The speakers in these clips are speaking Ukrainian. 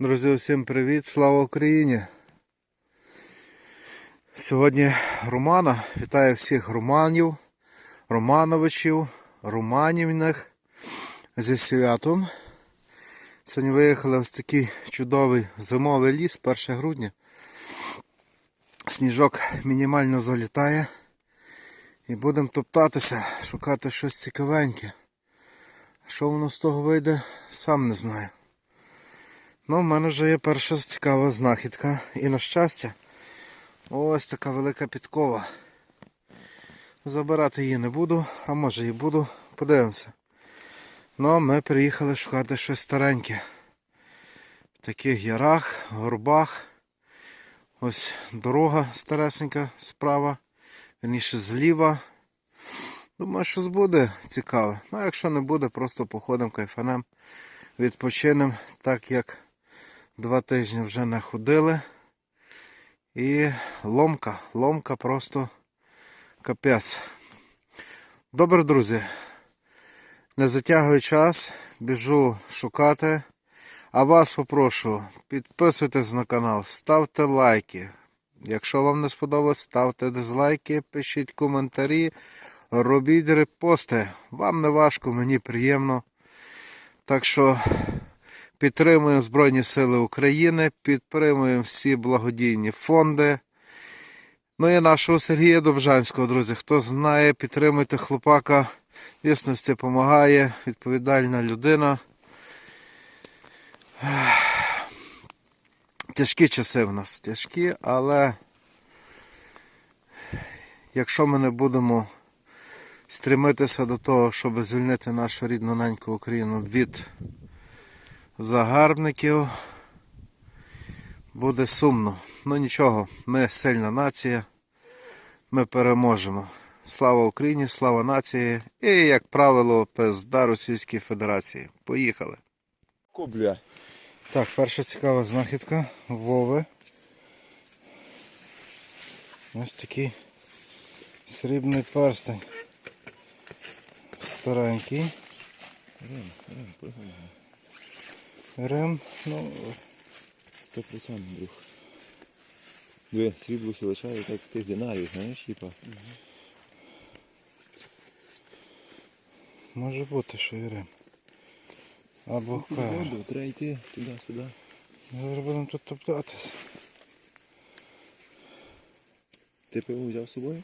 Друзі, всім привіт! Слава Україні! Сьогодні Романа. Вітаю всіх Романів, Романовичів, Романівних зі святом. Сьогодні виїхали ось такий чудовий зимовий ліс, 1 грудня. Сніжок мінімально залітає. І будемо топтатися, шукати щось цікавеньке. Що воно з того вийде, сам не знаю. Ну, в мене вже є перша цікава знахідка. І на щастя, ось така велика підкова. Забирати її не буду, а може і буду, подивимося. Ну, а ми приїхали шукати щось стареньке. В таких ярах, горбах. Ось дорога старесенька справа, верніше зліва. Думаю, щось буде цікаве. Ну, а якщо не буде, просто походимо кайфанем, відпочинемо, так як два тижні вже не ходили. І ломка, ломка просто капець. Добре, друзі. Не затягую час, біжу шукати. А вас попрошу, підписуйтесь на канал, ставте лайки. Якщо вам не сподобалось, ставте дизлайки, пишіть коментарі, робіть репости. Вам не важко, мені приємно. Так що підтримуємо Збройні Сили України, підтримуємо всі благодійні фонди. Ну і нашого Сергія Добжанського, друзі. Хто знає, підтримуйте хлопака. Дійсності допомагає, відповідальна людина. Тяжкі часи в нас, тяжкі, але якщо ми не будемо стремитися до того, щоб звільнити нашу рідну неньку Україну від загарбників, буде сумно. Ну нічого, ми сильна нація, ми переможемо. Слава Україні, слава нації і, як правило, пизда Російській Федерації. Поїхали. Кобля. Так, перша цікава знахідка Вови. Ось такий срібний перстень. Старенький. Рем, ну, 100% друг. Ви срібло все лишає так тих динарів, знаєш, типа. може бути, що і Рем. Або каш. Воду, треба йти туди-сюди. Зараз будемо тут топтатися. Ти пиво взяв з собою?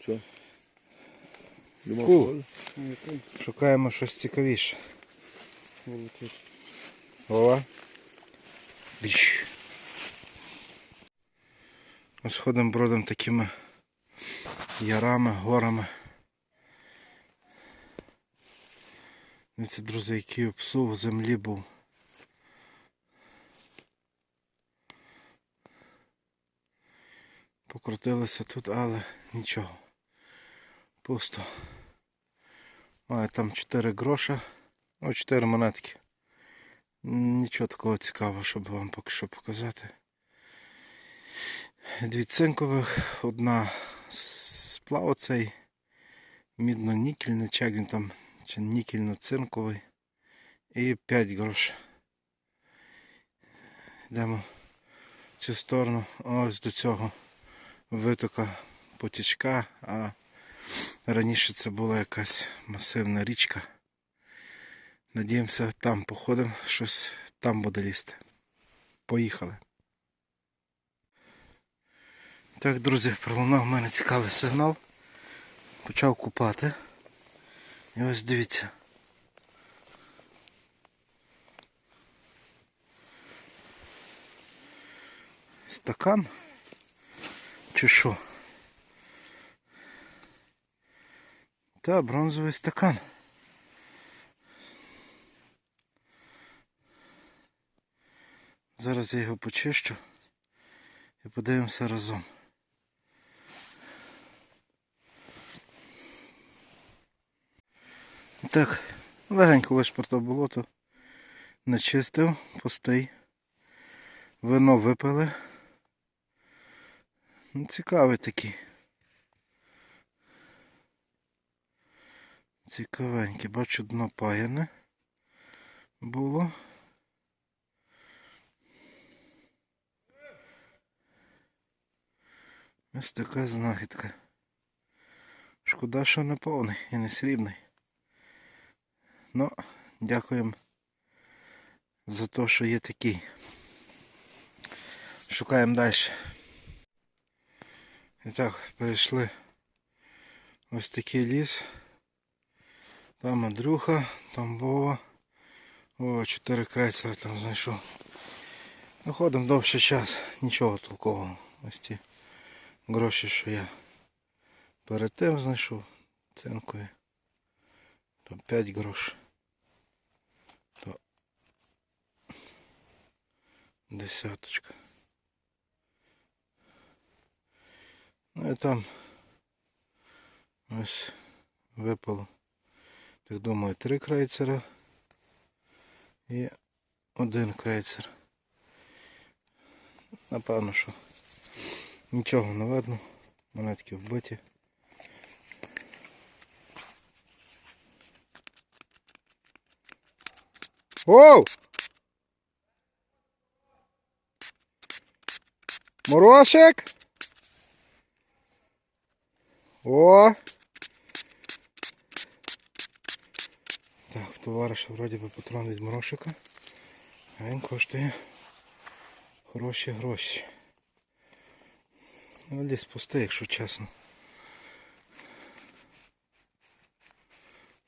Що? Думав, Шукаємо щось цікавіше. Вова. Біш. Ось бродом такими ярами, горами. Це, друзі, який псу в землі був. Покрутилися тут, але нічого. Пусто. Має там 4 гроша. О, 4 монетки. Нічого такого цікавого, щоб вам поки що показати. Дві цинкових, одна сплав оцей мідно-нікельний, чи як він там, чи нікельно-цинковий. І 5 грош. Йдемо в цю сторону. Ось до цього витока потічка, а раніше це була якась масивна річка. Надіємося, там походимо, щось там буде лізти. Поїхали. Так, друзі, пролунав в мене цікавий сигнал. Почав купати. І ось дивіться. Стакан? Чи що? Та, бронзовий стакан. Зараз я його почищу і подивимося разом. Так, легенько вишпортав болото, начистив, пустий. Вино випили. Ну, цікавий такий. Цікавенький. Бачу дно паяне було. Ось така знахідка. Шкода, що не повний і не срібний. Ну, дякуємо за те, що є такий. Шукаємо далі. І так, перейшли ось такий ліс. Там Андрюха, там Вова. О, чотири крейсера там знайшов. Ну, ходимо довший час, нічого толкового. Ось ті гроші, що я перед тим знайшов цинкові. То 5 грош. То десяточка. Ну і там ось випало. Так думаю, три крейцера і один крейцер. Напевно, що нічого не видно. Монетки вбиті. Оу! Морошик! О! Так, товариша вроді би патрон від морошика. А він коштує хороші гроші. Ну, ліс пустий, якщо чесно.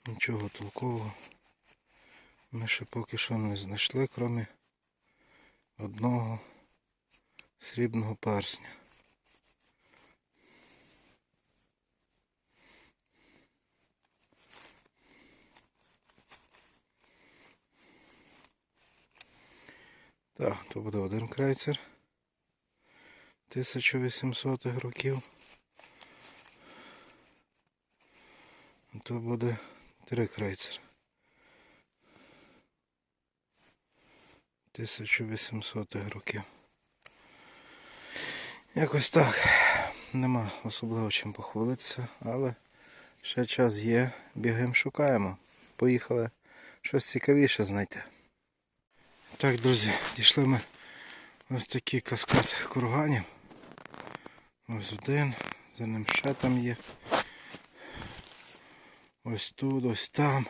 Нічого толкового. Ми ще поки що не знайшли, крім одного срібного персня. Так, то буде один крейцер 1800 років. То буде три крейцер. 1800-х років. Якось так. Нема особливо чим похвалитися, але ще час є. Бігаємо, шукаємо. Поїхали щось цікавіше знайти. Так, друзі, дійшли ми ось такий каскад курганів. Ось один, за ним ще там є. Ось тут, ось там.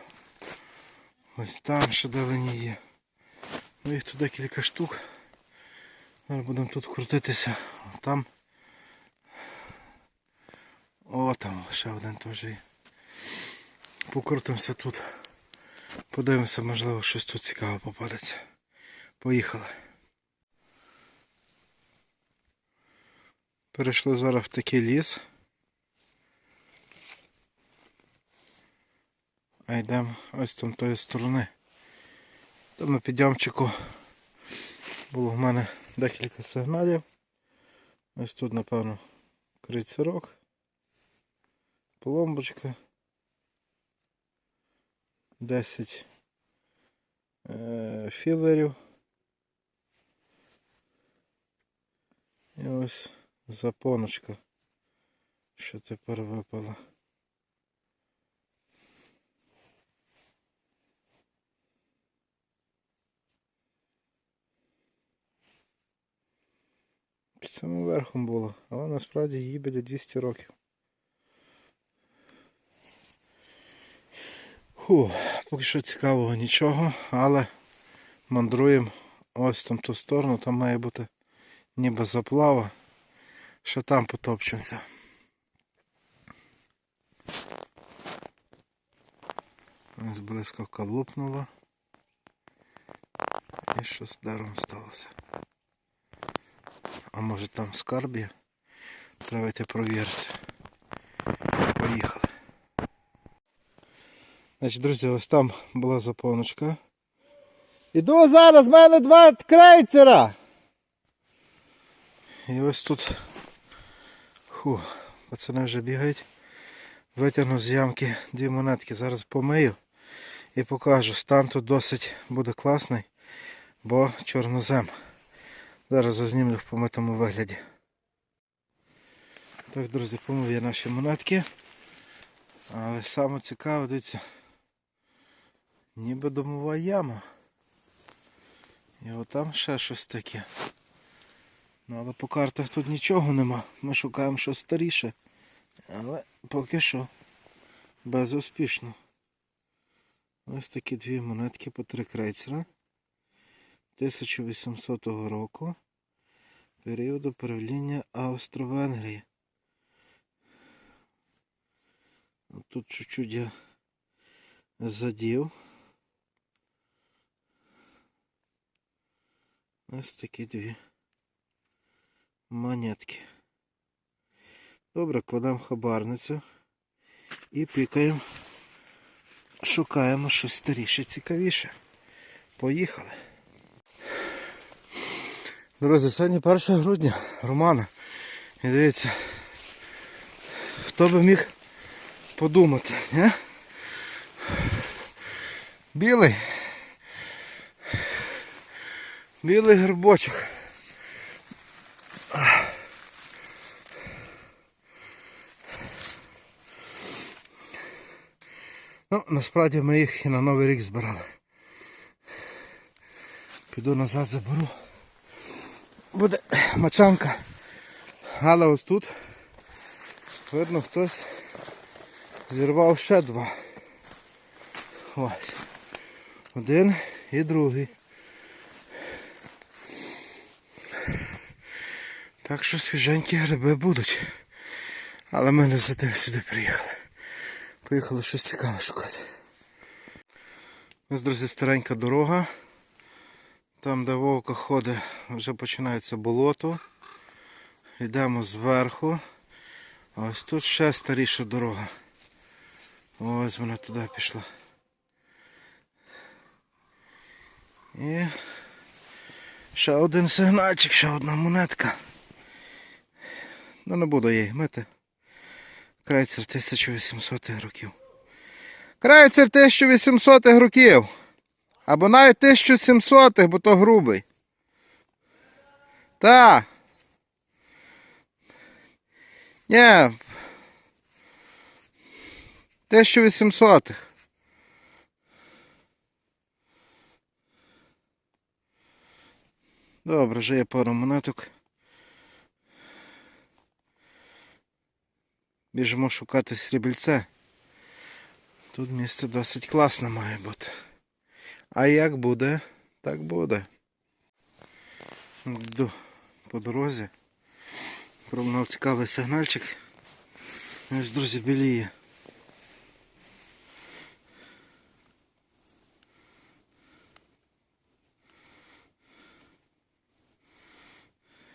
Ось там ще далині є. Ну їх туди кілька штук. Зараз будемо тут крутитися. Там. О, там ще один теж є. Покрутимося тут. Подивимося, можливо, щось тут цікаве попадеться. Поїхали. Перейшли зараз в такий ліс. А йдемо ось там тої сторони. Там на підйомчику було в мене декілька сигналів. Ось тут, напевно, крицерок, пломбочка. 10 е, філерів. І ось запоночка, що тепер випала. Під самим верхом було, але насправді їй біля 200 років. Фу, поки що цікавого нічого, але мандруємо ось там ту сторону, там має бути ніби заплава. Ще там потопчемося. Ось блискавка лупнула. І що з деревом сталося. А може там скарб є? Треба йти провірити. Поїхали. Значить, друзі, ось там була заповночка. Іду зараз, в мене два крейцера. І ось тут. Фу, пацани вже бігають. Витягну з ямки дві монетки. Зараз помию і покажу. Стан тут досить буде класний, бо чорнозем. Зараз зазнімлю в помитому вигляді. Так, друзі, помив я наші монетки. Але саме цікаве, дивіться, ніби домова яма. І отам ще щось таке. Ну, але по картах тут нічого нема. Ми шукаємо щось старіше. Але поки що безуспішно. Ось такі дві монетки по три крейцера. 1800 року. Періоду правління Австро-Венгрії. Тут чуть-чуть я задів. Ось такі дві монетки. Добре, кладемо хабарницю і пікаємо. Шукаємо щось старіше, цікавіше. Поїхали. Друзі, сьогодні 1 грудня, Романа. І дивіться, хто би міг подумати, не? Білий. Білий грибочок. Ну, насправді ми їх і на Новий рік збирали. Піду назад заберу. Буде мачанка. Але ось тут видно хтось зірвав ще два. Ось. Один і другий. Так що свіженькі гриби будуть. Але ми не за тим сюди приїхали. Поїхали щось цікаве шукати. Ось, друзі, старенька дорога. Там, де вовка ходить, вже починається болото. Йдемо зверху. Ось тут ще старіша дорога. Ось вона туди пішла. І ще один сигнальчик, ще одна монетка. Ну не буду її мити. Крайцер 1800 років. Крайцер 1800 років. Або навіть 1700, бо то грубий. Та. Ні. 1800. Добре, вже є пару монеток. Біжимо шукати срібільце. Тут місце досить класне має бути. А як буде, так буде. Йду по дорозі. Промнав цікавий сигнальчик. Ось, друзі, біліє.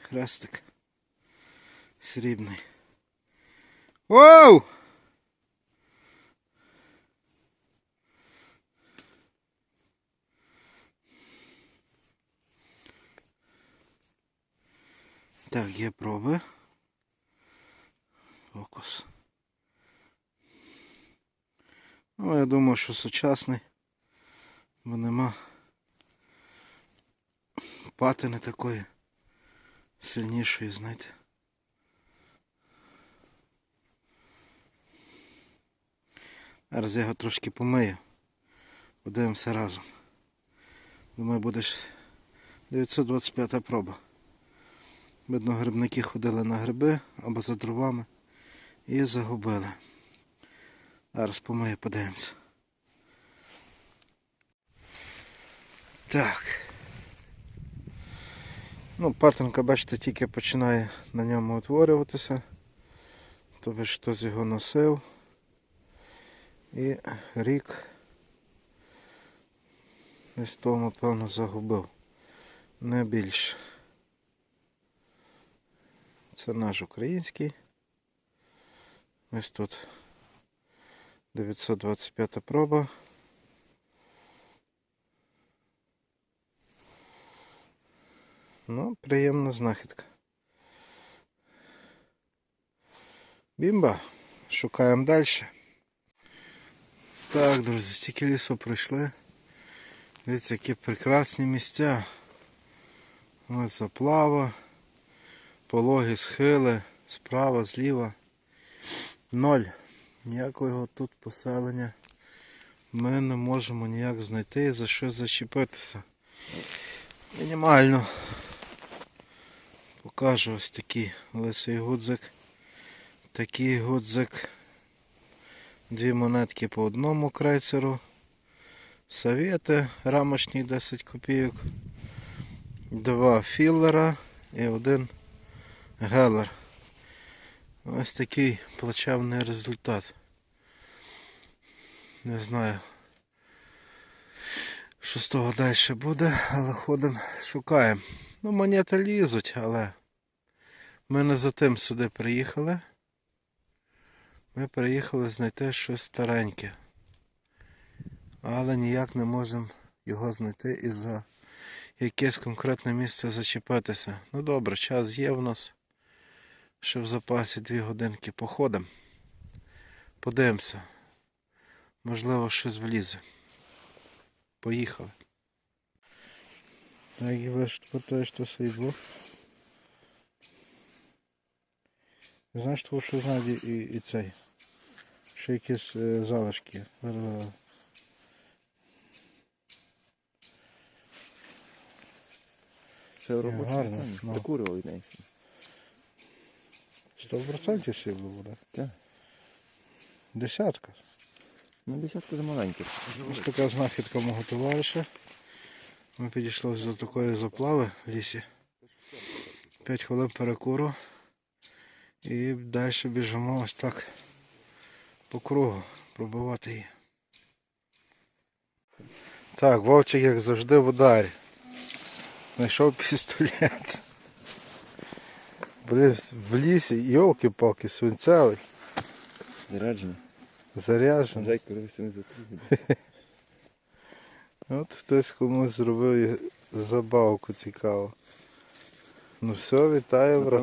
Хрестик. Срібний. Оу! Так, є проби. Фокус. Ну, я думаю, що сучасний, бо нема патини такої сильнішої, знаєте. Зараз я його трошки помию. Подивимося разом. Думаю, будеш 925 проба. Видно, грибники ходили на гриби або за дровами і загубили. Зараз помию, подивимося. Так. Ну, патинка, бачите, тільки починає на ньому утворюватися. Тобто хтось його носив. І рік десь тому, певно, загубив. Не більше. Це наш український. Ось тут 925 проба. Ну, приємна знахідка. Бімба. Шукаємо далі. Так, друзі, стільки лісу пройшли. Дивіться, які прекрасні місця. Ось заплава, пологі схили, справа, зліва. Ноль. Ніякого тут поселення ми не можемо ніяк знайти і за що зачепитися. Мінімально. Покажу ось такий лисий гудзик. Такий гудзик. Дві монетки по одному крейцеру. Совєти рамочні 10 копійок. Два філлера і один гелер. Ось такий плачевний результат. Не знаю, що з того далі буде, але ходимо, шукаємо. Ну, монети лізуть, але ми не за тим сюди приїхали. Ми приїхали знайти щось стареньке. Але ніяк не можемо його знайти і за якесь конкретне місце зачепитися. Ну добре, час є в нас. Ще в запасі дві годинки походимо. Подивимося. Можливо, щось влізе. Поїхали. Так, і ви ж те, що Знаєш, того, що ззаді і, і цей. Ще якісь е, залишки. Ще в робочому гарно, стані. ну. Прокурював від неї. Сто процентів срібло буде. Так. Десятка. Ну, десятку за маленьких. Ось така знахідка мого товариша. Ми підійшли до такої заплави в лісі. 5 хвилин перекуру. І далі біжимо ось так по кругу, пробивати її. Так, Вовчик, як завжди, в ударі. Знайшов пістолет. Блін, в лісі, йолки-палки, свинцевий, Заряджений. заряджений. Жайко, коли не затруднений. От хтось комусь зробив забавку цікаву. Ну все, вітаю, брат.